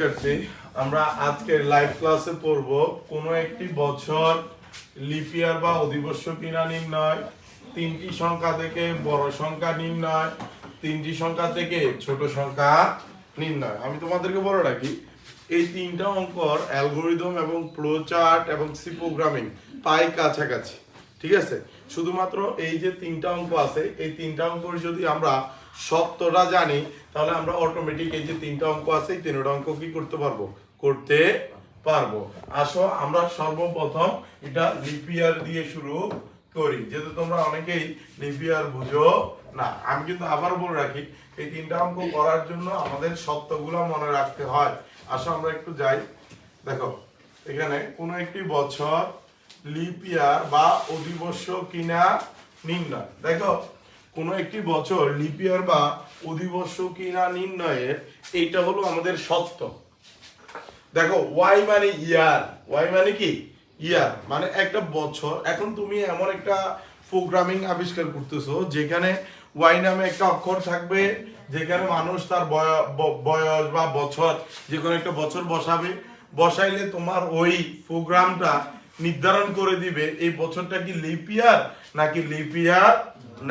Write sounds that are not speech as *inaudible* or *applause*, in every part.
শিক্ষার্থী, আমরা আজকের লাইভ ক্লাসে পড়ব কোন একটি বছর লিপিয়ার বা অধিবর্ষ কিনা নির্ণয়, তিনটি সংখ্যা থেকে বড় সংখ্যা নির্ণয়, তিনটি সংখ্যা থেকে ছোট সংখ্যা নির্ণয়। আমি তোমাদেরকে বলে রাখি, এই তিনটা অঙ্কর অ্যালগোরিদম এবং ফ্লো এবং সি প্রোগ্রামিং প্রায় কাছাকাছি, ঠিক আছে? শুধুমাত্র এই যে তিনটা অঙ্ক আছে, এই তিনটা অঙ্কর যদি আমরা সত্যটা জানি, তাহলে আমরা অটোমেটিক এই যে তিনটা অঙ্ক আছে, এই তিনটা অঙ্ক কি করতে পারব? করতে পারব। আসো, আমরা সর্বপ্রথম এটা লিপিয়ার দিয়ে শুরু করি। যেহেতু তোমরা অনেকেই লিপিয়ার বুঝো না, আমি কিন্তু আবার বলে রাখি, এই তিনটা অঙ্ক করার জন্য আমাদের সত্যগুলো মনে রাখতে হয়। আসো, আমরা একটু যাই। দেখো, এখানে কোনো একটি বছর লিপিয়ার বা অধিবর্ষ কিনা নির্ণয়। দেখো কোনো একটি বছর লিপিয়ার বা অধিবর্ষ কিনা নির্ণয়ের এইটা হলো আমাদের সত্য। দেখো ওয়াই মানে ইয়ার ওয়াই মানে কি? ইয়ার মানে একটা বছর। এখন তুমি এমন একটা প্রোগ্রামিং আবিষ্কার করতেছো, যেখানে ওয়াই নামে একটা অক্ষর থাকবে, যেখানে মানুষ তার বয়স বা বছর যে কোনো একটা বছর বসাবে। বসাইলে তোমার ওই প্রোগ্রামটা নির্ধারণ করে দিবে, এই বছরটা কি লিপিয়ার নাকি লিপিয়ার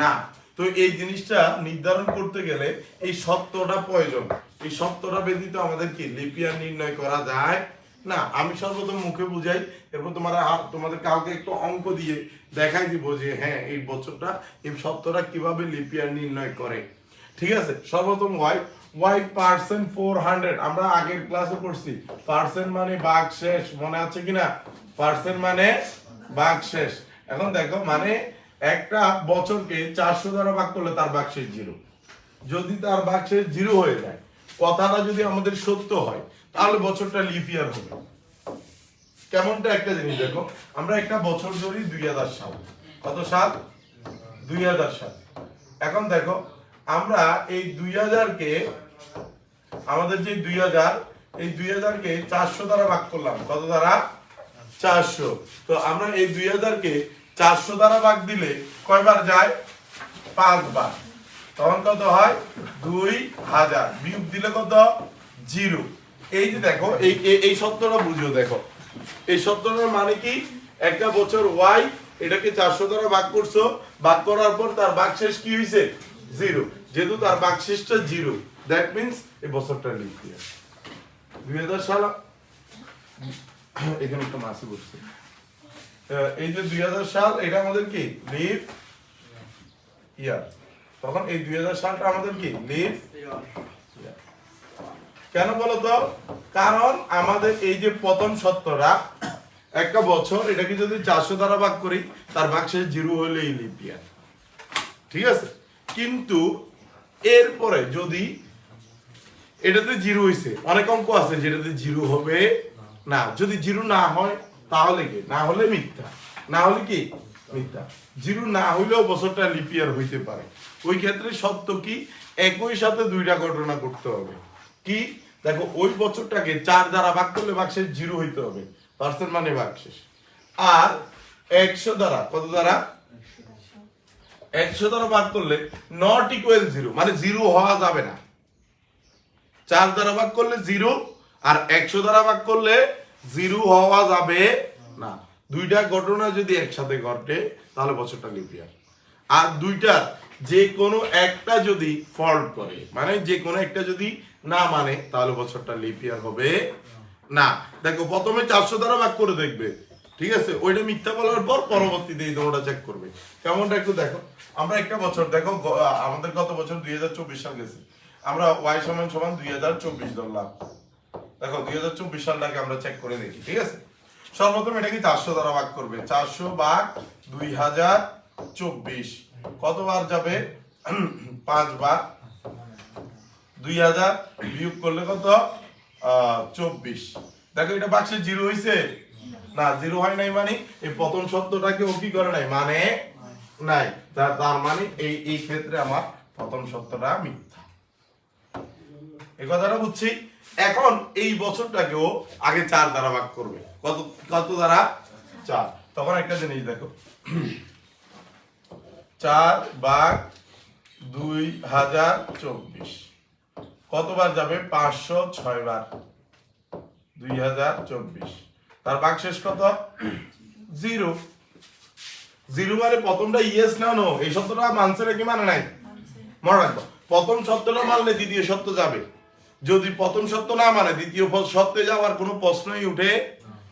না। তো এই জিনিসটা নির্ধারণ করতে গেলে এই সত্যটা প্রয়োজন। এই সত্যটা ব্যতীত আমাদের কি লিপিয়ার নির্ণয় করা যায়? না, আমি সর্বপ্রথম মুখে বুঝাই, এরপর তোমার তোমাদের কাউকে একটু অঙ্ক দিয়ে দেখাই দিব যে হ্যাঁ এই বছরটা, এই সত্যটা কীভাবে লিপিয়ার নির্ণয় করে। ঠিক আছে? সর্বপ্রথম Y Y percent four hundred আমরা আগের ক্লাসে পড়ছি। পার্সেন্ট মানে বাঘ শেষ, মনে আছে কিনা? পার্সেন্ট মানে বাঘ শেষ। এখন দেখো মানে একটা বছরকে চারশো দ্বারা ভাগ করলে তার বাক্সের জিরো। যদি তার বাক্সের জিরো হয়ে যায়, কথাটা যদি আমাদের সত্য হয়, তাহলে বছরটা লিপিয়ার হবে। কেমনটা একটা জিনিস দেখো, আমরা একটা বছর ধরি দুই হাজার সাল। কত সাল? দুই হাজার সাল। এখন দেখো, আমরা এই দুই হাজারকে, আমাদের যে দুই হাজার, এই দুই হাজারকে চারশো দ্বারা ভাগ করলাম। কত দ্বারা? চারশো। তো আমরা এই দুই হাজারকে চারশো দ্বারা ভাগ দিলে কয়বার যায়? পাঁচবার। তখন কত হয়? দুই হাজার। বিয়োগ দিলে কত? জিরো। এই যে দেখো, এই, এই- সত্যটা বুঝো দেখো। এই সত্যটার মানে কি? একটা বছর ওয়াই, এটাকে চারশো দ্বারা ভাগ করছ। ভাগ করার পর তার ভাগ শেষ কি হয়েছে জিরো। যেহেতু তার ভাগ শেষটা জিরো দ্যাট মিনস এই বছরটা ইয়ার দুই হাজার সাল এখানে একটা মাসি বসছে। এই যে দুই হাজার সাল, এটা আমাদের কি? লিপ ইয়ার তখন এই দুই হাজার সালটা আমাদের কি? লিপ কেন বলতো কারণ আমাদের এই যে প্রথম সত্যরা একটা বছর, এটাকে যদি চারশো দ্বারা ভাগ করি, তার ভাগ শেষ জিরো হলেই লিপ ইয়ার ঠিক আছে? কিন্তু এরপরে যদি এটাতে জিরো হইছে, অনেক অঙ্ক আছে যেটাতে জিরো হবে না। যদি জিরো না হয় তাহলে কি? না হলে মিথ্যা। না হলে কি? মিথ্যা। জিরো না হইলেও বছরটা লিপিয়ার হইতে পারে। ওই ক্ষেত্রে সত্য কি? একই সাথে দুইটা ঘটনা করতে হবে। কি? দেখো, ওই বছরটাকে চার দ্বারা ভাগ করলে ভাগশেষ জিরো হইতে হবে। পার্সেন্ট মানে ভাগশেষ আর একশো দ্বারা, কত দ্বারা? একশো দ্বারা ভাগ করলে নট ইকুয়াল জিরো। মানে জিরো হওয়া যাবে না। চার দ্বারা ভাগ করলে জিরো, আর একশো দ্বারা ভাগ করলে জিরো হওয়া যাবে না। দুইটা ঘটনা যদি একসাথে ঘটে, তাহলে বছরটা লিপিয়ার আর দুইটার যে কোনো একটা যদি ফল্ট করে মানে যে কোনো একটা যদি না মানে তাহলে বছরটা লিপিয়ার হবে না। দেখো, প্রথমে চারশো দ্বারা ভাগ করে দেখবে, ঠিক আছে? ওইটা মিথ্যা বলার পর পরবর্তীতে এই দৌড়টা চেক করবে। কেমনটা একটু দেখো। আমরা একটা বছর, দেখো, আমাদের গত বছর দুই হাজার চব্বিশ সাল গেছে। আমরা ওয়াই সমান সমান দুই হাজার চব্বিশ ধরলাম। দেখো, দুই হাজার চব্বিশ সালটাকে আমরা চেক করে দেখি, ঠিক আছে? সর্বপ্রথম এটা কি চারশো দ্বারা ভাগ করবে, চারশো ভাগ দুই হাজার চব্বিশ। কতবার যাবে? পাঁচ *clears throat* পাঁচবার। দুই হাজার বিয়োগ করলে কত? চব্বিশ। দেখো, এটা বাক্সে জিরো হয়েছে না, জিরো হয় নাই মানে এই প্রথম সত্যটাকে ও কি করে নাই? মানে নাই। তার মানে এই এই ক্ষেত্রে আমার প্রথম সত্যটা মিথ্যা। এই কথাটা বুঝছি? এখন এই বছরটাকেও আগে চার দ্বারা ভাগ করবে। কত কত দ্বারা? চার। তখন একটা জিনিস দেখো। চার ভাগ দুই হাজার চব্বিশ। কতবার যাবে? পাঁচশো ছয় বার। দুই হাজার চব্বিশ। তার বাকশেষ কত? জিরো। জিরো মানে প্রথমটা ইয়েস না নো এই সত্যটা মানছে নাকি মানে নাই? মনে রাখব। প্রথম সত্যটা মানলে দ্বিতীয় সত্য যাবে। যদি প্রথম সত্য না মানে দ্বিতীয় সত্যে যাওয়ার কোনো প্রশ্নই উঠে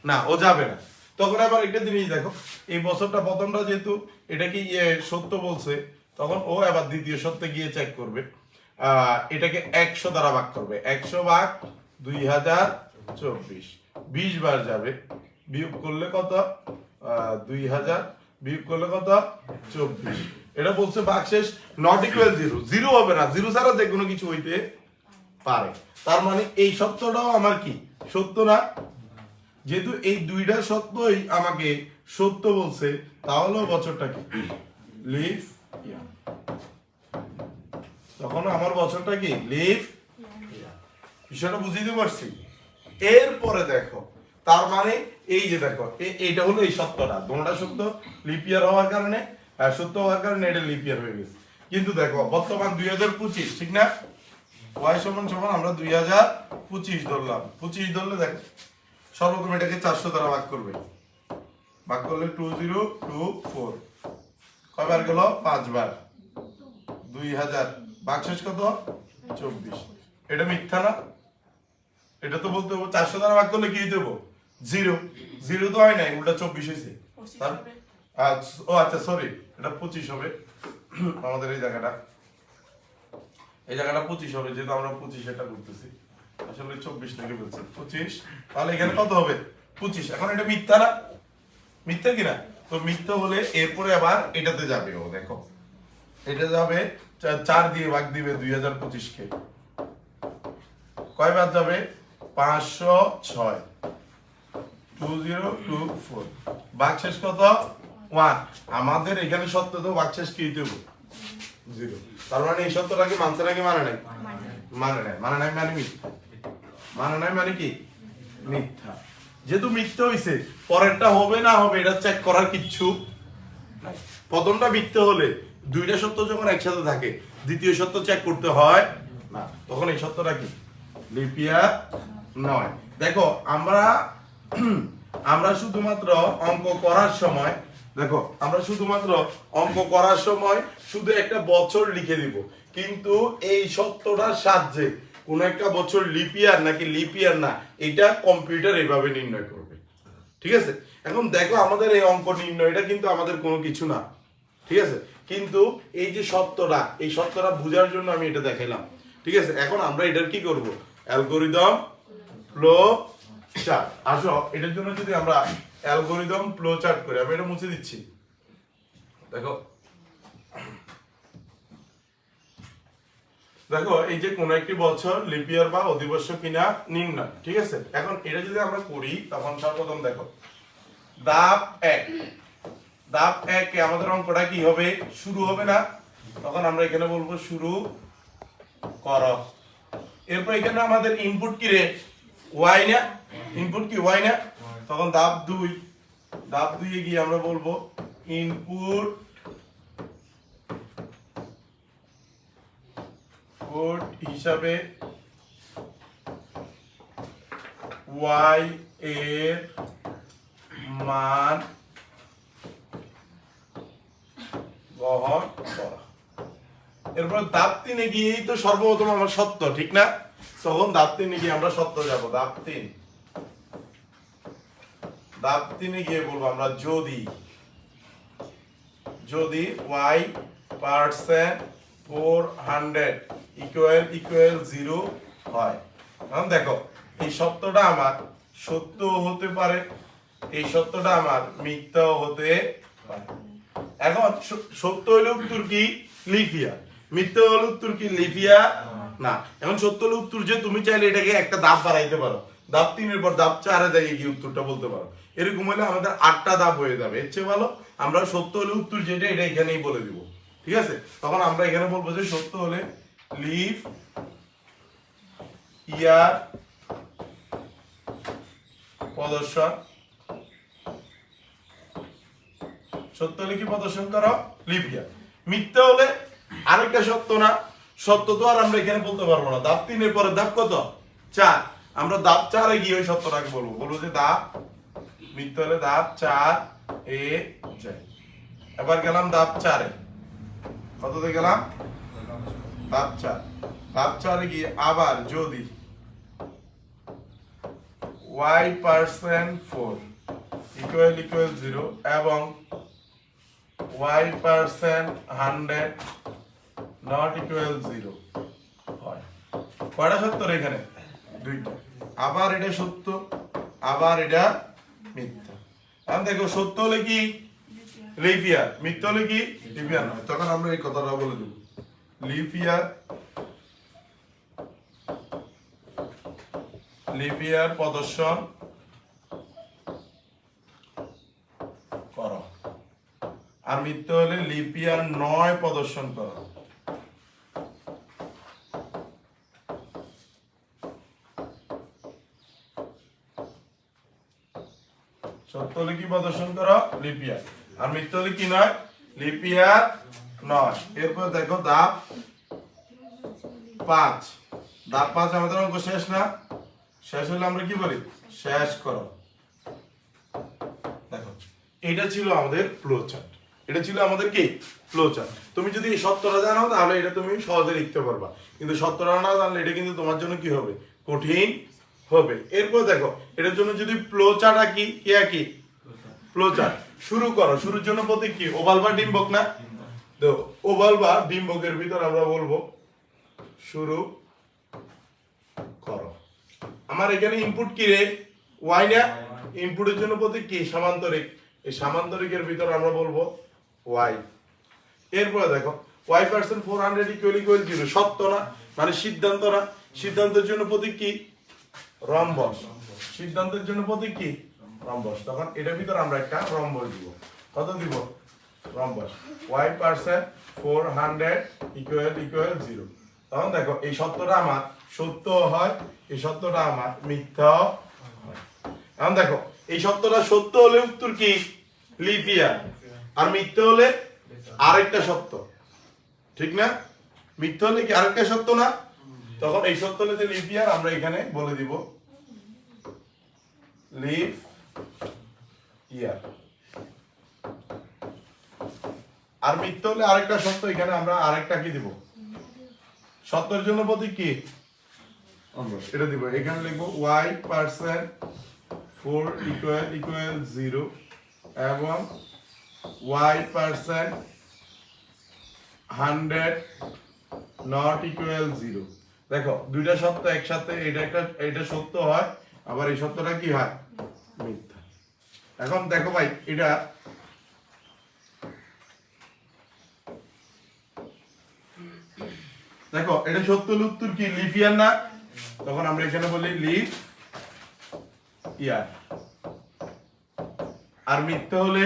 না, ও যাবে না। তখন আবার একটা জিনিস দেখো, এই বছরটা প্রথমটা যেহেতু, এটা কি সত্য বলছে, তখন ও আবার দ্বিতীয় সত্যে গিয়ে চেক করবে। এটাকে একশো দ্বারা ভাগ করবে। একশো ভাগ দুই হাজার চব্বিশ। বিশ বার যাবে। বিয়োগ করলে কত? দুই হাজার। বিয়োগ করলে কত? চব্বিশ। এটা বলছে ভাগশেষ নট ইকুয়াল জিরো জিরো হবে না। জিরো ছাড়া যে কোনো কিছু হইতে পারে। তার মানে এই সত্যটাও আমার কি? সত্য না? যেহেতু এই দুইটা সত্যই আমাকে সত্য বলছে তাহলে বছরটা কি? লিভ তখন আমার বছরটা কি? লিভ বিষয়টা বুঝিয়ে পারছি? এরপরে দেখো, তার মানে এই যে দেখো এইটা হলো এই সত্যটা। দোনোটা সত্য লিপিয়ার হওয়ার কারণে সত্য হওয়ার কারণে এটা লিপিয়ার হয়ে গেছে। কিন্তু দেখো, বর্তমান দুই হাজার পঁচিশ, ঠিক না? ওয়াই সমান সমান আমরা দুই হাজার পঁচিশ ধরলাম। পঁচিশ ধরলে দেখো সর্বপ্রথম এটাকে চারশো দ্বারা ভাগ করবে। ভাগ করলে টু জিরো টু ফোর কয়বার গেল? পাঁচবার। দুই হাজার। বাকশেষ কত? চব্বিশ। এটা মিথ্যা না। এটা তো বলতে হবে চারশো দ্বারা ভাগ করলে কি দেবো জিরো। জিরো তো হয় নাই উল্টা চব্বিশ হয়েছে। আচ্ছা, ও আচ্ছা সরি এটা পঁচিশ হবে। আমাদের এই জায়গাটা। এই জায়গাটা পঁচিশ হবে, যেহেতু আমরা পঁচিশ এটা করতেছি আসলে চব্বিশ থেকে বলছি পঁচিশ। তাহলে এখানে কত হবে? পঁচিশ। এখন এটা মিথ্যা না? মিথ্যা কিনা? তো মিথ্যা হলে এরপরে আবার এটাতে যাবে ও, দেখো। এটা যাবে চার দিয়ে ভাগ দিবে দুই হাজার পঁচিশ পঁচিশকে কয়বার যাবে? পাঁচশো ছয়। Two zero two four. বাকশেষ কত? ওয়ান। আমাদের এখানে সত্য তো বাকশেষ কি দেবো তার মানে এই সত্যটাকে মানছে নাকি মানে নাই? মানে নাই। মানে নাই মানে মিথ্যা। মানে নাই মানে কি? মিথ্যা। যেহেতু মিথ্যা হইছে, পরেরটা হবে না হবে এটা চেক করার কিচ্ছু প্রথমটা মিথ্যা হলে দুইটা সত্য যখন একসাথে থাকে, দ্বিতীয় সত্য চেক করতে হয় না। তখন এই সত্যটা কি? লিপিয়া নয়। দেখো, আমরা আমরা শুধুমাত্র অঙ্ক করার সময় দেখো, আমরা শুধুমাত্র অঙ্ক করার সময় শুধু একটা বছর লিখে দিব। কিন্তু এই সত্যটার সাহায্যে কোন একটা বছর লিপিয়ার নাকি লিপিয়ার না, এটা কম্পিউটার এভাবে নির্ণয় করবে। ঠিক আছে? এখন দেখো আমাদের এই অঙ্ক নির্ণয়টা কিন্তু আমাদের কোনো কিছু না। ঠিক আছে? কিন্তু এই যে সত্যটা, এই সত্যটা বোঝার জন্য আমি এটা দেখাইলাম। ঠিক আছে? এখন আমরা এটার কি করব? Algorithm flow chart. আসো, এটার জন্য যদি আমরা অ্যালগোরিদম ফ্লো চার্ট করি, আমি এটা মুছে দিচ্ছি। দেখো। দেখো, এই যে কোন একটি বছর লিপিয়ার বা অধিবর্ষ কিনা নির্ণয় ঠিক আছে? এখন এটা যদি আমরা করি, তখন সর্বপ্রথম দেখো দাব এক। দাব এক আমাদের অঙ্কটা কি হবে? শুরু হবে না? তখন আমরা এখানে বলব শুরু কর। এরপর এখানে আমাদের ইনপুট কি রে? ওয়াই না? ইনপুট কি ওয়াই না? তখন দাব দুই দাব দুইয়ে গিয়ে আমরা বলব ইনপুট কোড হিসাবে ওয়াই এর মান গ্রহণ করা। এরপর দাঁত তিনে গিয়েই তো সর্বপ্রথম আমার সত্য, ঠিক না? তখন দাঁত তিনে গিয়ে আমরা সত্য যাব দাঁত তিন। দাঁত তিনে গিয়ে বলব আমরা যদি যদি Y percent four hundred equal equal zero হয়। এখন দেখো এই সত্যটা আমার সত্য হতে পারে এই সত্যটা আমার মিথ্যাও হতে পারে। এখন সত্য হলে উত্তর কি? লিফিয়া মিথ্যা হলে উত্তর কি? লিফিয়া না। এখন সত্য হলে উত্তর যে তুমি চাইলে এটাকে একটা দাব বাড়াইতে পারো। দাব তিনের পর দাব চারে জায়গায় গিয়ে উত্তরটা বলতে পারো। এরকম হলে আমাদের আটটা দাব হয়ে যাবে। এর চেয়ে ভালো আমরা সত্য হলে উত্তর যেটা, এটা এখানেই বলে দিব। ঠিক আছে? তখন আমরা এখানে বলব যে সত্য হলে লিভ ইয়ার প্রদর্শন। সত্য হলে কি প্রদর্শন করো? লিপিয়া মিথ্যা হলে আরেকটা সত্য না। সত্য তো আর আমরা এখানে বলতে পারব না। দাব তিনের পরে দাব কত? চার। আমরা দাঁত চারে গিয়ে ওই সত্যটাকে বলব। বলব যে দাব মিথ্যা হলে দাব চার এ যায় এবার গেলাম দাঁত চারে। কততে গেলাম? দাঁত চার। দাঁত চারে গিয়ে আবার যদি y percent four equal equal zero এবং y percent hundred not equal zero হয়। কয়টা সত্য রে এখানে? দুইটা। আবার এটা সত্য, আবার এটা মিথ্যা। এখন দেখো, সত্য হলে কি? লিপিয়ার মিথ্যা হলে কি? লিপিয়ার নয়। তখন আমরা এই কথাটা বলে দেব। লিপিয়ার লিপিয়ার প্রদর্শন করো। আর মিথ্যা হলে লিপিয়ার নয় প্রদর্শন করো সত্য হলে কি প্রদর্শন করো, লিপিয়া। আর মিথ্যা হলে কি নয়? লিপিয়া নয়। এরপর দেখো দাব পাঁচ। দাব পাঁচ আমাদের অঙ্ক শেষ না? শেষ হলে আমরা কি বলি শেষ করো। দেখো, এটা ছিল আমাদের ফ্লো চার্ট এটা ছিল আমাদের কি? ফ্লো চার্ট তুমি যদি এই সত্যটা জানো, তাহলে এটা তুমি সহজে লিখতে পারবা। কিন্তু সত্যটা না জানলে এটা কিন্তু তোমার জন্য কি হবে? কঠিন হবে। এরপর দেখো, এটার জন্য যদি ফ্লো চার্ট আঁকি, কি আঁকি? চার্ট শুরু করো। শুরুর জন্য প্রতীক কি? ওভাল বা ডিম্বক না? তো ওভাল বা ডিম্বকের ভিতর আমরা বলব, শুরু করো। আমার এখানে ইনপুট কি রে? ওয়াই না? ইনপুটের জন্য প্রতীক কি? সামান্তরিক। এই সামান্তরিকের ভিতর আমরা বলব ওয়াই এরপরে দেখো Y percent four hundred equal equal zero সত্য না? মানে সিদ্ধান্ত না? সিদ্ধান্তের জন্য প্রতীক কি? রম্বস। সিদ্ধান্তের জন্য প্রতীক কি? রম্বস। তখন এটার ভিতর আমরা একটা রম্বস দিব। কত দিব? Rhombus. Y percent four hundred equal equal zero তখন দেখো, এই সত্যটা আমার সত্য হয়, এই সত্যটা আমার মিথ্যাও হয়। এখন দেখো, এই সত্যটা সত্য হলে উত্তর কি? লিপিয়ার আর মিথ্যা হলে আরেকটা সত্য। ঠিক না? মিথ্যা হলে কি আরেকটা সত্য না? তখন এই সত্য হলে যে লিপিয়ার আমরা এখানে বলে দিব। লিপ আর মিথ্যা হলে আরেকটা সত্য এখানে আমরা আরেকটা কি দিব? সত্যের জন্য প্রতীক কি? এটা দিব। এখানে লিখব Y percent four equal equal zero এবং Y percent hundred not equal zero দেখো দুইটা সত্য একসাথে এটা একটা এটা সত্য হয় আবার এই সত্যটা কি হয়? মিথ্যা। এখন দেখো ভাই, এটা দেখো, এটা সত্য উত্তর কি লিপিয়ার না? তখন আমরা এখানে বলি লিপ ইয়ার। আর মিথ্যা হলে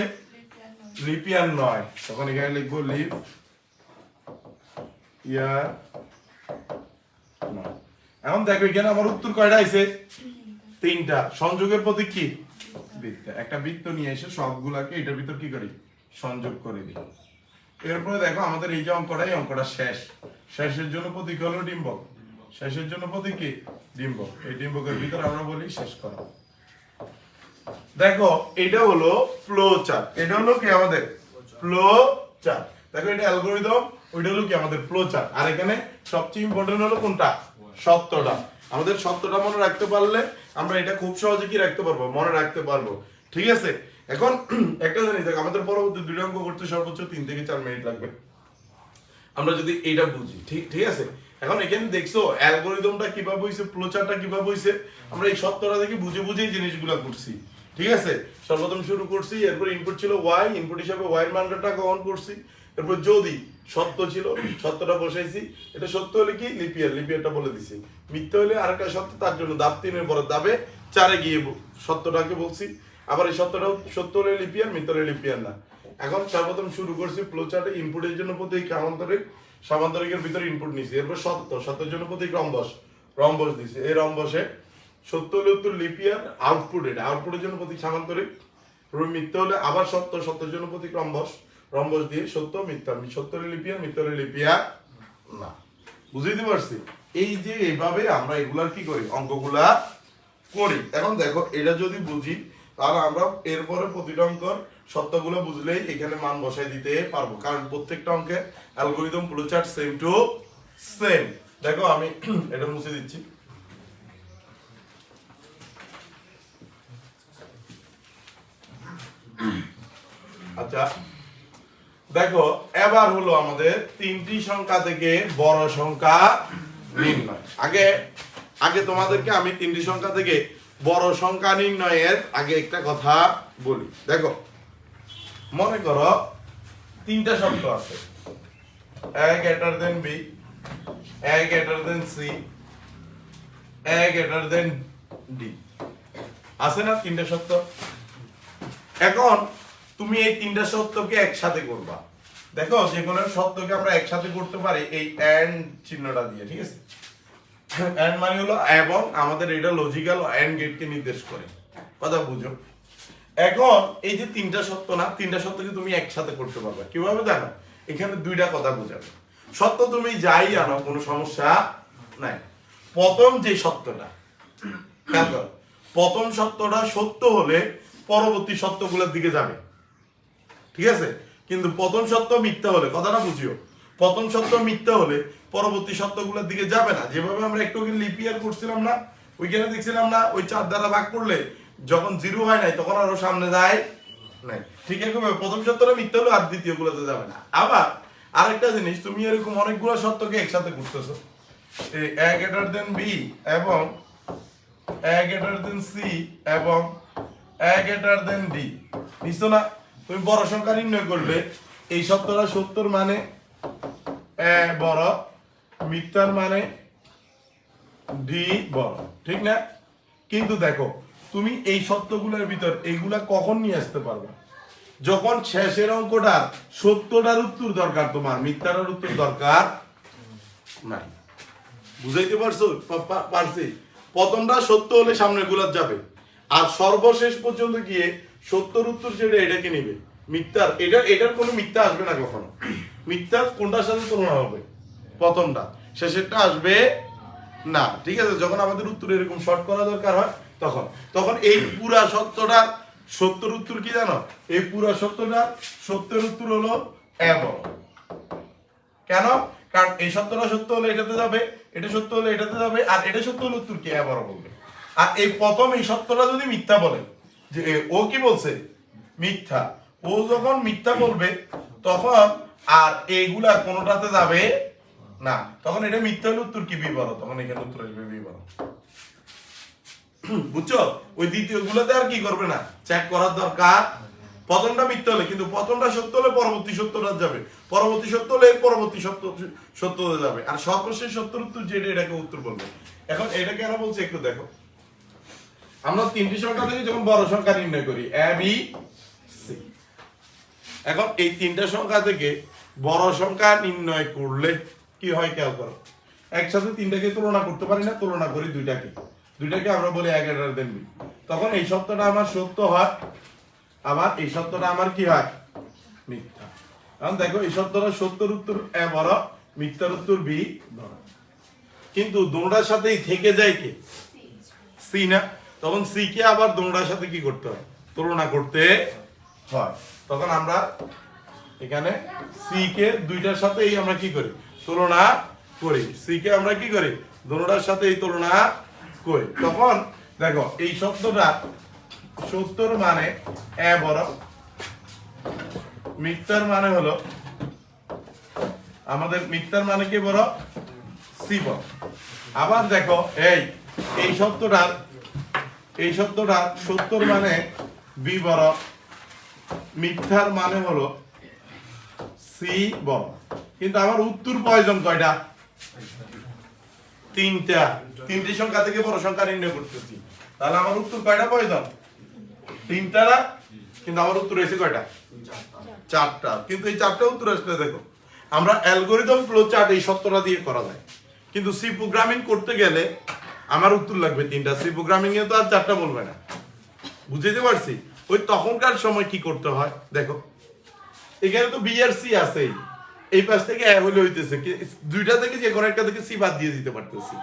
লিপিয়ার নয়। তখন এখানে লিখব লিপ ইয়ার এখন দেখো, এখানে আমার উত্তর কয়টা আছে তিনটা। সংযোগের প্রতীক কি? বৃত্ত একটা বৃত্ত নিয়ে এসে সবগুলাকে এটার ভিতর কি করি? সংযোগ করে দিই। এরপরে দেখো, আমাদের এই যে অঙ্কটা, এই অঙ্কটা শেষ। শেষের জন্য প্রতীক হলো ডিম্বক শেষের জন্য প্রতীক কি? ডিম্বক এই ডিম্বকের ভিতর আমরা বলি শেষ করা। দেখো, এটা হলো ফ্লো চার্ট এটা হলো কি আমাদের? ফ্লো চার্ট দেখো, এটা অ্যালগোরিদম ওইটা হলো কি আমাদের ফ্লো চার্ট আর এখানে সবচেয়ে ইম্পর্টেন্ট হলো কোনটা? সত্যটা আমাদের সত্যটা মনে রাখতে পারলে আমরা এটা খুব সহজে কি রাখতে পারব? মনে রাখতে পারব। ঠিক আছে? এখন *clears throat* একটা জিনিস দেখ, আমাদের পরবর্তী দুটো অঙ্ক করতে সর্বোচ্চ তিন থেকে চার মিনিট লাগবে। আমরা যদি এটা বুঝি, ঠিক ঠিক আছে? এখন এখানে দেখছ, অ্যালগোরিদমটা কীভাবে হইছে ফ্লোচারটা কীভাবে হইছে, আমরা এই সত্যটা থেকে বুঝে বুঝেই জিনিসগুলো করছি। ঠিক আছে? সর্বপ্রথম শুরু করছি, এরপর ইনপুট ছিল ওয়াই ইনপুট হিসাবে ওয়াই এর মানটা গ্রহণ করছি, এরপর যদি সত্য ছিল, সত্যটা বসাইছি। এটা সত্য হলে কি? লিপিয়ার লিপিয়ারটা বলে দিছি। মিথ্যা হলে আরেকটা সত্য, তার জন্য দাব তিনের পরে দাবে, চারে গিয়ে সত্যটাকে বলছি। আবার এই সত্যটাও সত্য হলে লিপিয়ার মিথ্যা হলে লিপিয়ার না। এখন সর্বপ্রথম শুরু করছি ফ্লোচার্টে ইনপুটের জন্য প্রতীক সামান্তরিক সামান্তরিকের ভিতরে ইনপুট নিছি। এরপর সত্য, সত্যের জন্য প্রতীক রম্বস। রম্বস দিছি। এই রম্বসে সত্য হলে উত্তর লিপিয়ার আউটপুট এটা। আউটপুটের জন্য প্রতীক সামান্তরিক। মিথ্যা হলে আবার সত্য, সত্যের জন্য প্রতীক রম্বস। রম্বস দিয়ে সত্য, মিথ্যা। সত্য হলে লিপিয়ার মিথ্যা হলে লিপিয়ার না বুঝতে পারছি? এই যে এইভাবে আমরা এগুলার কি করি? অঙ্কগুলা করি। এখন দেখো, এটা যদি বুঝি, তাহলে আমরা এরপরে প্রতিটা অঙ্কর সত্যগুলো বুঝলেই এখানে মান বসাই দিতে পারব। কারণ প্রত্যেকটা অঙ্কের algorithm flowchart same to same দেখো, আমি *clears throat* এটা মুছে দিচ্ছি। আচ্ছা দেখো, এবার হলো আমাদের তিনটি সংখ্যা থেকে বড় সংখ্যা নির্ণয়। আগে আগে তোমাদেরকে আমি তিনটি সংখ্যা থেকে বড় সংখ্যা নির্ণয়ের আগে একটা কথা বলি। দেখো, মনে করো তিনটা শব্দ আছে। A greater than B A greater than C A greater than D আছে না তিনটা সত্য এখন তুমি এই তিনটা সত্যকে একসাথে করবা। দেখো, যে কোনো সত্যকে আমরা একসাথে করতে পারি এই এন্ড চিহ্নটা দিয়ে, ঠিক আছে? এন্ড মানে হলো এবং আমাদের এটা লজিক্যাল এন্ড গেটকে নির্দেশ করে। কথা বুঝো? এখন এই যে তিনটা সত্য না, তিনটা সত্যকে তুমি একসাথে করতে পারবে। কীভাবে জানো? এখানে দুইটা কথা বোঝাবে। সত্য তুমি যাই আনো, কোনো সমস্যা নাই। প্রথম যে সত্যটা প্রথম সত্যটা সত্য হলে পরবর্তী সত্যগুলোর দিকে যাবে। ঠিক আছে? কিন্তু প্রথম সত্য মিথ্যা হলে কথাটা বুঝিও। প্রথম সত্য মিথ্যা হলে পরবর্তী সত্যগুলোর দিকে যাবে না। যেভাবে আমরা একটু লিপিয়ার করছিলাম না, ওইখানে দেখছিলাম না, ওই চার দ্বারা ভাগ করলে যখন জিরো হয় নাই, তখন আরও সামনে যায় নাই। ঠিক এরকম প্রথম সত্যটা মিথ্যা হলো আর দ্বিতীয় গুলোতে যাবে না। আবার আরেকটা জিনিস, তুমি এরকম অনেকগুলো সত্যকে একসাথে করতেছো। এ গ্রেটার দেন বি এবং এ গ্রেটার দেন সি এবং এ গ্রেটার দেন ডি নিশ্চয় না? তুমি বড় সংখ্যা নির্ণয় করবে। এই সত্যটা সত্তর মানে বড়, মিথ্যার মানে ডি বড়, ঠিক না? কিন্তু দেখো, তুমি এই সত্যগুলোর ভিতর এইগুলা কখন নিয়ে আসতে পারবে? যখন শেষের অঙ্কটা সত্যটার উত্তর দরকার তোমার মিথ্যাটার উত্তর দরকার নাই। বুঝাইতে পারছ? পারছি? প্রথমটা সত্য হলে সামনেরগুলার যাবে। আর সর্বশেষ পর্যন্ত গিয়ে সত্যর উত্তর যেটা এটাকে নেবে। মিথ্যার, এটা, এটার কোনো মিথ্যা আসবে না কখনো। মিথ্যা কোনটার সাথে তুলনা হবে? প্রথমটা। শেষেরটা আসবে না, ঠিক আছে? যখন আমাদের উত্তর এরকম শর্ট করা দরকার হয়, তখন। তখন এই পুরা সত্যটা সত্যর উত্তর কি জানো? এই পুরা সত্যটা সত্যের উত্তর হলো এবং কেন? কারণ এই সত্যটা সত্য হলে এটাতে যাবে, এটা সত্য হলে এটাতে যাবে, আর এটা সত্য হলে উত্তর কি? আবার বলবে। আর এই প্রথম এই সত্যটা যদি মিথ্যা বলে, যে ও কি বলছে? মিথ্যা। ও যখন মিথ্যা বলবে, তখন আর এইগুলা কোনোটাতে যাবে না। তখন এটা মিথ্যা হলে উত্তর কি বিবর তখন এখানে উত্তর আসবে বিবর *clears throat* বুঝছ? ওই দ্বিতীয় গুলোতে আর কি করবে না? চেক করার দরকার। প্রথমটা মিথ্যা হলে, কিন্তু প্রথমটা সত্য হলে পরবর্তী সত্যটা যাবে। পরবর্তী সত্য হলে পরবর্তী সত্য সত্যতে যাবে। আর সর্বশেষ সত্যর উত্তর যেটা এটাকে উত্তর বলবে। এখন এটা কেন বলছে, একটু দেখো। আমরা তিনটি সংখ্যা থেকে যখন বড় সংখ্যা নির্ণয় করি এ বি সি এখন এই তিনটা সংখ্যা থেকে বড় সংখ্যা নির্ণয় করলে কি হয় খেয়াল করো? একসাথে তিনটাকে তুলনা করতে পারি না, তুলনা করি দুইটাকে। দুইটাকে আমরা বলি এক এটার দেন তখন এই সত্যটা আমার সত্য হয়, আবার এই সত্যটা আমার কি হয়? মিথ্যা। কারণ দেখো, এই সত্যটা সত্যর উত্তর এ বড়, মিথ্যার উত্তর বি বড়। কিন্তু দোনোটার সাথেই থেকে যায় কি? সি না। তখন সি কে আবার দোনোটার সাথে কি করতে হয়? তুলনা করতে হয়। তখন আমরা এখানে সি কে দুইটার সাথেই আমরা কি করি? তুলনা করি। সি কে আমরা কি করি? দোনোটার সাথে এই তুলনা করি। তখন দেখো, এই শব্দটা সত্তর মানে এ বড় মিথ্যার মানে হলো, আমাদের মিথ্যার মানে কি বড় সি বড় আবার দেখো, এই এই শব্দটার এই শব্দটা সত্তর মানে বি মিথ্যার মানে হলো সি বড় কিন্তু আমার উত্তর প্রয়োজন কয়টা? তিনটা। তিনটি সংখ্যা থেকে বড় সংখ্যা নির্ণয় করতেছি। তাহলে আমার উত্তর কয়টা প্রয়োজন? তিনটা না? কিন্তু আমার উত্তর এসে কয়টা? চারটা। কিন্তু এই চারটা উত্তর আসলে দেখো, আমরা অ্যালগোরিদম ফ্লো চার্ট এই সত্যটা দিয়ে করা যায়। কিন্তু সি প্রোগ্রামিং করতে গেলে আমার উত্তর লাগবে তিনটা। সি প্রোগ্রামিং এ তো আর চারটা বলবে না। বুঝতে পারছি? ওই তখনকার সময় কি করতে হয়? দেখো, এখানে তো বিআরসি আছে এই পাশ থেকে হলে হইতেছে। দুইটা থেকে যে কোনো একটা থেকে সি বাদ দিয়ে দিতে পারতেছি।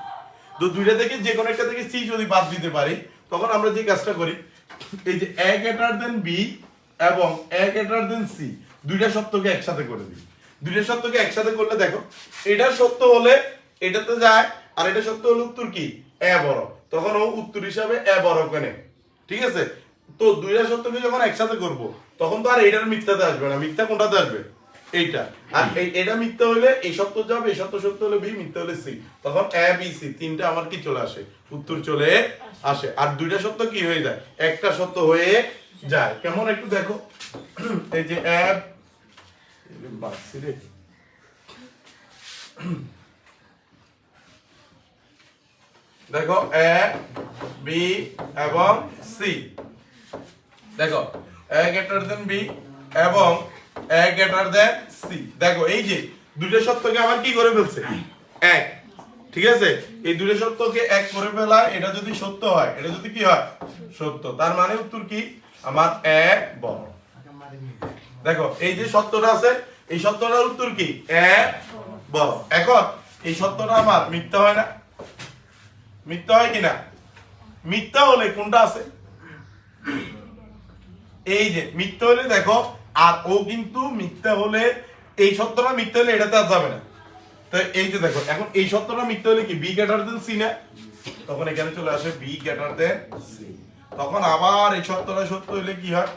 তো দুইটা থেকে যে কোনো একটা থেকে সি যদি বাদ দিতে পারি, তখন আমরা যে কাজটা করি, এই যে এ গ্রেটার দেন বি এবং এ গ্রেটার দেন সি দুইটা সত্যকে একসাথে করে দিই। দুইটা সত্যকে একসাথে করলে দেখো, এটা সত্য হলে এটাতে যায়, আর এটা সত্য হলে উত্তর কি? এ বড়। তখন ও উত্তর হিসাবে এ বড় কেনে। ঠিক আছে? তো দুইটা সত্যকে যখন একসাথে করব তখন তো আর এইটার মিথ্যাতে আসবে না। মিথ্যা কোনটাতে আসবে? এইটা। আর এটা মিথ্যা হলে এই সত্য যাবে এই সত্য সত্য হলে বি মিথ্যা হলে সি। তখন এ বি সি তিনটা আমার কি চলে আসে? উত্তর চলে আসে। আর দুইটা সত্য কি হয়ে যায়? একটা সত্য হয়ে যায়। কেমন একটু দেখো। এই যে এ বাসি রে। দেখো, এ, বি এবং সি। দেখো, এ গ্রেটার দেন বি এবং এ গ্রেটার দেন সি। দেখো, এই যে দুটো সত্যকে আবার কি করে ফেলছে? এক। ঠিক আছে? এই দুটো সত্যকে এক করে ফেলা এটা যদি সত্য হয়, এটা যদি কি হয়? সত্য। তার মানে উত্তর কি? আমার এক বড়। দেখো, এই যে সত্যটা আছে, এই সত্যটার উত্তর কি? এক বড়। এখন, এই সত্যটা আমার মিথ্যা হয় না। মিথ্যা হয় কিনা? মিথ্যা হলে কোনটা আছে? এই যে, মিথ্যা হলে দেখো, আর ও কিন্তু মিথ্যা হলে, এই সত্যটা মিথ্যা হলে এটাতে আর যাবে না। তো এই যে দেখো, এখন এই সত্যটা মিথ্যা হলে কি বি গ্রেটার দেন সি না? তখন এখানে চলে আসে বি গ্রেটার দেন তখন আবার এই সত্যটা সত্য হলে কি হয়?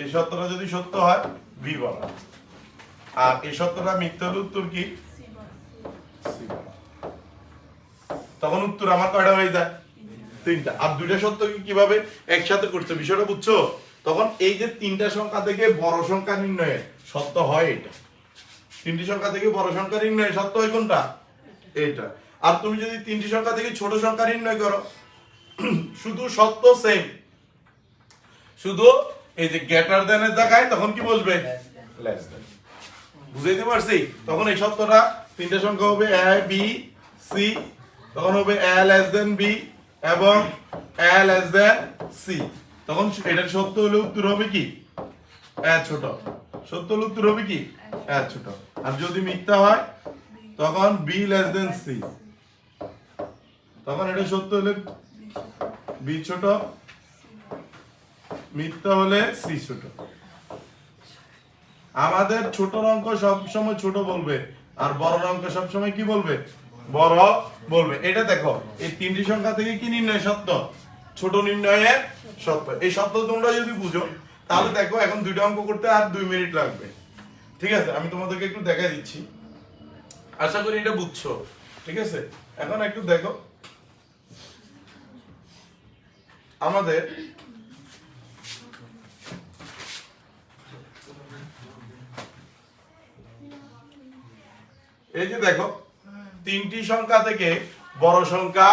এই সত্যটা যদি সত্য হয় বি বলা। আর এই সত্যটা মিথ্যা হলে উত্তর কি? সি বলা। তখন উত্তর আমার কয়টা হয়ে যায়? তিনটা। আর দুইটা সত্য কি কীভাবে একসাথে করছে বিষয়টা বুঝছ? তখন এই যে তিনটা সংখ্যা থেকে বড় সংখ্যা নির্ণয়ে সত্য হয় এটা। তিনটি সংখ্যা থেকে বড় সংখ্যা নির্ণয়ে সত্য হয় কোনটা? এটা। আর তুমি যদি তিনটি সংখ্যা থেকে ছোট সংখ্যা নির্ণয় করো, শুধু সত্য সেম শুধু এই যে গ্রেটার দেনের জায়গায় তখন কি বসবে বুঝাইতে পারছি? তখন এই সত্যটা তিনটে সংখ্যা হবে এ বি সি তখন হবে এ লেস দেন বি এবং এ লেস দেন সি তখন এটা সত্য হলে উত্তর হবে কি? এ ছোট। সত্য হলে উত্তর হবে কি? এ ছোট। আর যদি মিথ্যা হয়, তখন বি লেস দেন সি তখন এটা সত্য হলে বি ছোট, মিথ্যা হলে সি ছোট। আমাদের ছোট অঙ্ক সবসময় ছোট বলবে, আর বড় অঙ্ক সবসময় কি বলবে? বড় বলবে, এটা দেখো, এই তিনটি সংখ্যা থেকে কি নির্ণয় সত্য? ছোট নির্ণয়ের সত্য। এই সত্য তোমরা যদি বুঝো, তাহলে দেখো, এখন দুইটা অঙ্ক করতে আর দুই মিনিট লাগবে। ঠিক আছে? আমি তোমাদেরকে একটু দেখা দিচ্ছি। আশা করি এটা বুঝছ। ঠিক আছে? এখন একটু দেখো। আমাদের এই যে দেখো তিনটি সংখ্যা থেকে বড় সংখ্যা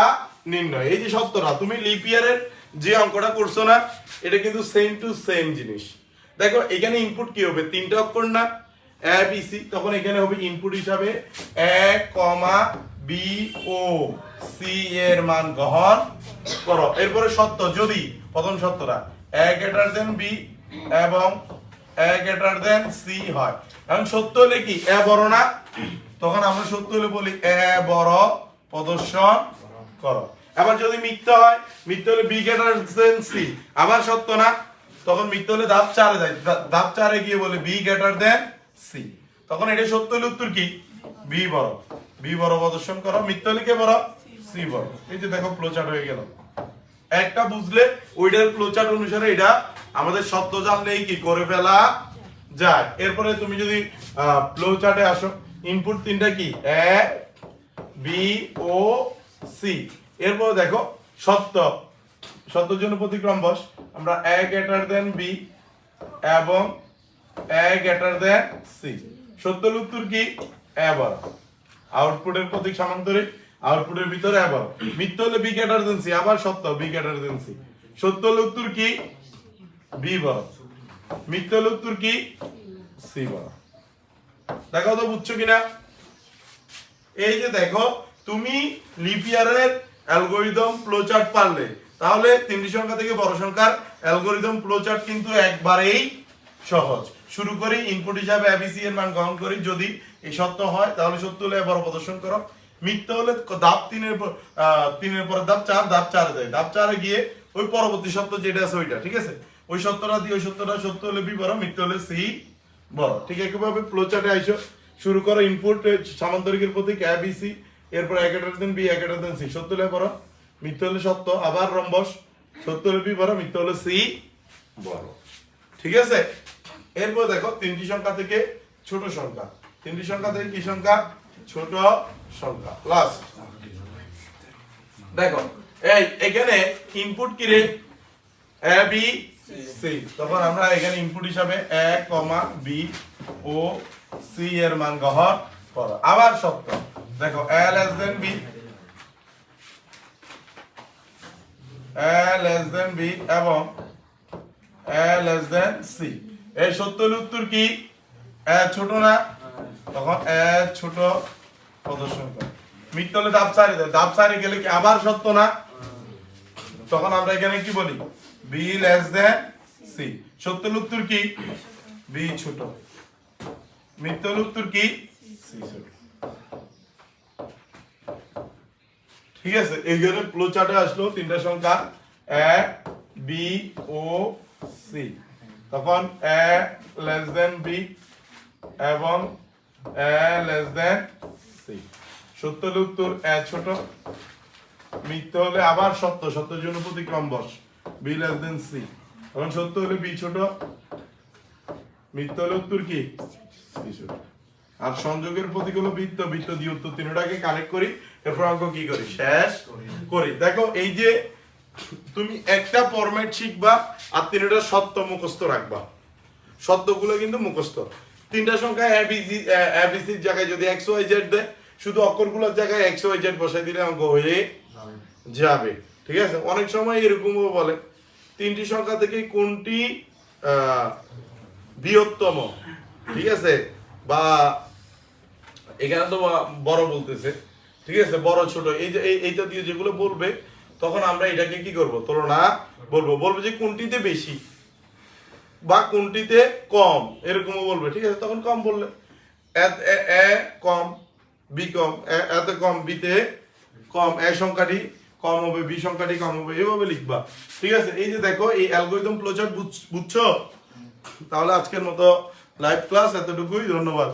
নির্ণয়। এই যে সত্যটা, তুমি লিপিয়ারের যে অঙ্কটা করছ না, এটা কিন্তু সেম টু সেম জিনিস। দেখো, এখানে ইনপুট কি হবে? তিনটা অক্ষর না? এ বি সি তখন এখানে হবে ইনপুট হিসাবে এ কমা বি ও সি এর মান গ্রহণ করো। এরপরে সত্য, যদি, প্রথম সত্যটা এ গ্রেটার দেন বি এবং এ গ্রেটার দেন সি হয়। এখন সত্য হলে কি? এ বড় না? তখন আমরা সত্য হলে বলি, এ, বড়, প্রদর্শন করো। এবার যদি মিথ্যা হয়, মিথ্যা হলে বি গ্রেটার দেন সি আবার সত্য না, তখন মিথ্যা হলে ধাপ চারে যায়। ধাপ চারে গিয়ে বলে বি গ্রেটার দেন সি তখন এটা সত্য হলে উত্তর কি? বি বড়। বি বড়, প্রদর্শন করো। মিথ্যা হলে কে বড়? সি বড়। এই যে দেখো ফ্লো চার্ট হয়ে গেল। একটা বুঝলে, ওইটার ফ্লোচার্ট অনুসারে এটা আমাদের শব্দ জানলেই কি? করে ফেলা যায়। এরপরে তুমি যদি ফ্লো চার্টে আসো। ইনপুট তিনটা কি? এ বি ও সি এরপর দেখো, সত্য। সত্যর জন্য প্রতিক্রম বস। আমরা এ গ্রেটার দেন বি এবং এ গ্রেটার দেন সি সত্য উত্তর কি? এ বড়। আউটপুটের প্রতীক সামান্তরিক আউটপুটের ভিতরে আবার মিথ্য হলে বি গ্রেটার দেন সি আবার সত্য বি গ্রেটার দেন সি সত্য উত্তর কি? বি বড়। মিথ্য হলে উত্তর কি? সি বড়। দেখো তো বুঝছ কিনা? এই যে দেখো, তুমি লিপিয়ারের অ্যালগোরিদম ফ্লোচার্ট পারলে, তাহলে তিনটি সংখ্যা থেকে বড় সংখ্যার অ্যালগোরিদম ফ্লোচার্ট কিন্তু একবারেই সহজ। শুরু করি ইনপুট হিসাবে এবিসি এর মান গ্রহণ করি, যদি এই সত্য হয়, তাহলে সত্য হলে বড় প্রদর্শন করো। মিথ্যা হলে ধাপ তিনের পর তিনের পরে ধাপ চার, ধাপ চারে যায় ধাপ চারে গিয়ে ওই পরবর্তী সত্য যেটা আছে ওইটা, ঠিক আছে? ওই সত্যটা দিয়ে ওই সত্যটা সত্য হলে বি বড় মিথ্যা হলে সি বড় ঠিক একইভাবে ফ্লো চার্টে আইসো। শুরু করো ইনপুট সামান্তরিকের প্রতীক এ বি সি এরপর এক এটার দিন বি এক এটার দিন সি সত্য হলে বড় মিথ্যা হলে সত্য, আবার রম্বস। সত্য হলে বি বড় মিথ্যা হলে সি বড়। ঠিক আছে? এরপর দেখো, তিনটি সংখ্যা থেকে ছোট সংখ্যা। তিনটি সংখ্যা থেকে কি সংখ্যা? ছোট সংখ্যা। লাস্ট দেখো, এই, এখানে ইনপুট কি রে? A B C. তখন আমরা এখানে ইনপুট হিসাবে কমা বি ও সি এর মান করো। আবার সত্য। দেখো দেন বি দেন বি এবং দেন সি এই সত্য হলে উত্তর কি? এ ছোট না? তখন এ ছোট প্রদর্শন করে। মিথ্যা হলে দাব সারি সারি গেলে কি আবার সত্য না? তখন আমরা এখানে কি বলি? বি লেস দেন সি সত্য হলে উত্তর কি? বি ছোট। মিথ্যা হলে উত্তর কি? সি ছোট। ঠিক আছে এইখানে ফ্লো চার্টে আসলো তিনটা সংখ্যা। এ বি ও সি তখন এ লেস দেন বি এবং এ লেস দেন সি সত্য উত্তর এ ছোট, মিথ্যা হলে আবার সত্য, সত্যের জন্য প্রতিক্রম বস বি লেস দেন সি এখন সত্য হলে বি ছোট মিথ্যা হলে উত্তর কি? আর সংযোগের প্রতীক হলো বৃত্ত বৃত্ত দিয়ে উত্তর তিনটাকে কানেক্ট করি এরপর অঙ্ক কি করি? শেষ করি। দেখো এই যে তুমি একটা ফরম্যাট শিখবা আর তিনটা সত্য মুখস্থ রাখবা। শব্দগুলো কিন্তু মুখস্থ। তিনটা সংখ্যা এবিসি এবিসির জায়গায় যদি এক্স ওয়াই জেড দেয় শুধু অক্ষরগুলোর জায়গায় এক্স ওয়াই জেড বসাই দিলে অঙ্ক হয়ে যাবে। ঠিক আছে? অনেক সময় এরকমও বলে। তিনটি সংখ্যা থেকে কোনটি বৃহত্তম? ঠিক আছে? বা এখানে তো বড় বলতেছে। ঠিক আছে? বড়, ছোট। এই যে, এই- এইটা দিয়ে যেগুলো বলবে, তখন আমরা এটাকে কি করব? তুলনা বলব। বলব যে কোনটিতে বেশি বা কোনটিতে কম, এরকমও বলবে। ঠিক আছে? তখন কম বললে। এ- কম, বি কম এতে কম, বিতে কম, এ সংখ্যাটি কম হবে বি সংখ্যাটি কম হবে, এভাবে লিখবা। ঠিক আছে? এই যে দেখো, এই অ্যালগোরিদম ফ্লোচার্ট বুঝছ? তাহলে আজকের মতো লাইভ ক্লাস এতটুকুই, ধন্যবাদ।